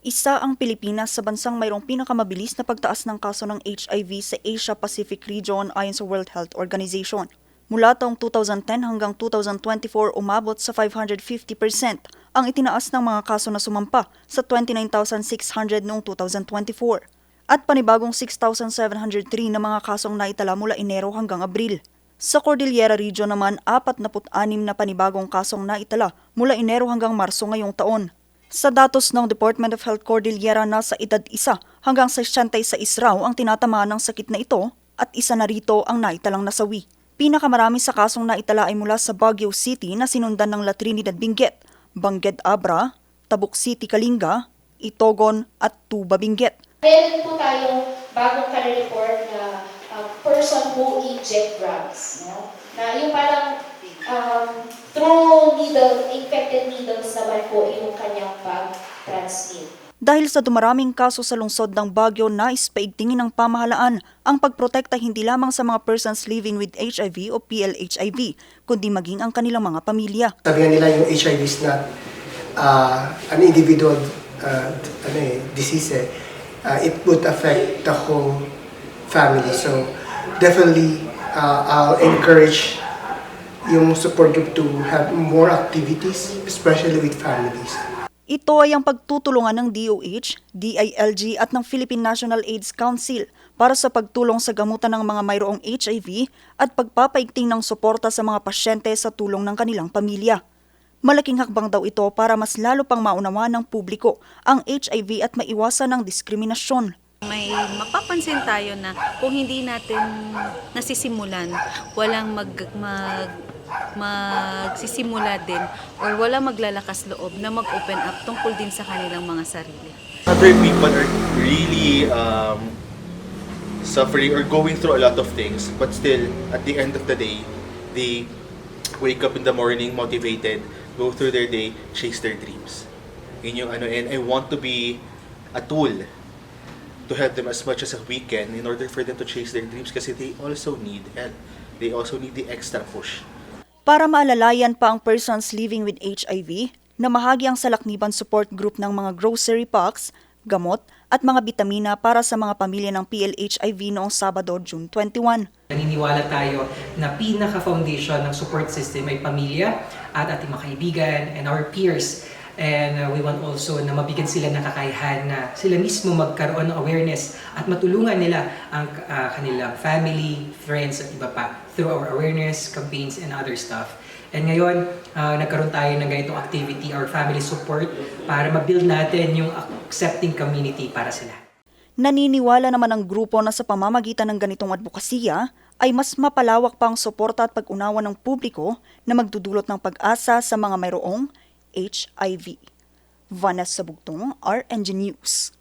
Isa ang Pilipinas sa bansang mayroong pinakamabilis na pagtaas ng kaso ng HIV sa Asia-Pacific region ayon sa World Health Organization. Mula taong 2010 hanggang 2024 umabot sa 550% ang itinaas ng mga kaso na sumampa sa 29,600 noong 2024 at panibagong 6,703 na mga kasong naitala mula Enero hanggang Abril. Sa Cordillera Region naman, 46 na panibagong kasong naitala mula Enero hanggang Marso ngayong taon. Sa datos ng Department of Health Cordillera, nasa edad isa hanggang 66 raw ang tinatamaan ng sakit na ito at isa na rito ang naitalang nasawi. Pinakamarami sa kasong naitala ay mula sa Baguio City na sinundan ng La Trinidad Benguet, Bangged Abra, Tabuk City Kalinga, Itogon at Tuba Benguet. Meron po tayong bagong ka-report na uh, person who inject drugs. No? Na yung parang needle, infected needles naman po yung kanyang pag-transmit. Dahil sa dumaraming kaso sa lungsod ng Baguio, nais paigtingin ng pamahalaan ang pagprotekta hindi lamang sa mga persons living with HIV o PLHIV, kundi maging ang kanilang mga pamilya. Sabihan nila yung HIV is not uh, an individual uh, ano eh, disease eh. Uh, it would affect the whole family. So definitely uh, I'll encourage yung support group to have more activities, especially with families. Ito ay ang pagtutulungan ng DOH, DILG at ng Philippine National AIDS Council para sa pagtulong sa gamutan ng mga mayroong HIV at pagpapaigting ng suporta sa mga pasyente sa tulong ng kanilang pamilya. Malaking hakbang daw ito para mas lalo pang maunawa ng publiko ang HIV at maiwasan ang diskriminasyon. May mapapansin tayo na kung hindi natin nasisimulan, walang mag, mag magsisimula din or wala maglalakas loob na mag-open up tungkol din sa kanilang mga sarili. Other people are really um, suffering or going through a lot of things, but still, at the end of the day, they wake up in the morning motivated, go through their day, chase their dreams. Yun yung ano, and I want to be a tool to help them as much as we can in order for them to chase their dreams kasi they also need help. They also need the extra push. Para maalalayan pa ang persons living with HIV, namahagi ang salakniban support group ng mga grocery packs, gamot at mga bitamina para sa mga pamilya ng PLHIV noong Sabado, June 21. Naniniwala tayo na pinaka-foundation ng support system ay pamilya at ating mga kaibigan and our peers. And uh, we want also na mabigyan sila ng kakayahan na sila mismo magkaroon ng awareness at matulungan nila ang uh, kanilang family, friends at iba pa through our awareness campaigns and other stuff. And ngayon, uh, nagkaroon tayo ng ganitong activity or family support para ma-build natin yung accepting community para lahat. Naniniwala naman ang grupo na sa pamamagitan ng ganitong advokasya ay mas mapalawak pa ang suporta at pag-unawa ng publiko na magdudulot ng pag-asa sa mga mayroong HIV. Vanessa Bugtong, RNG News.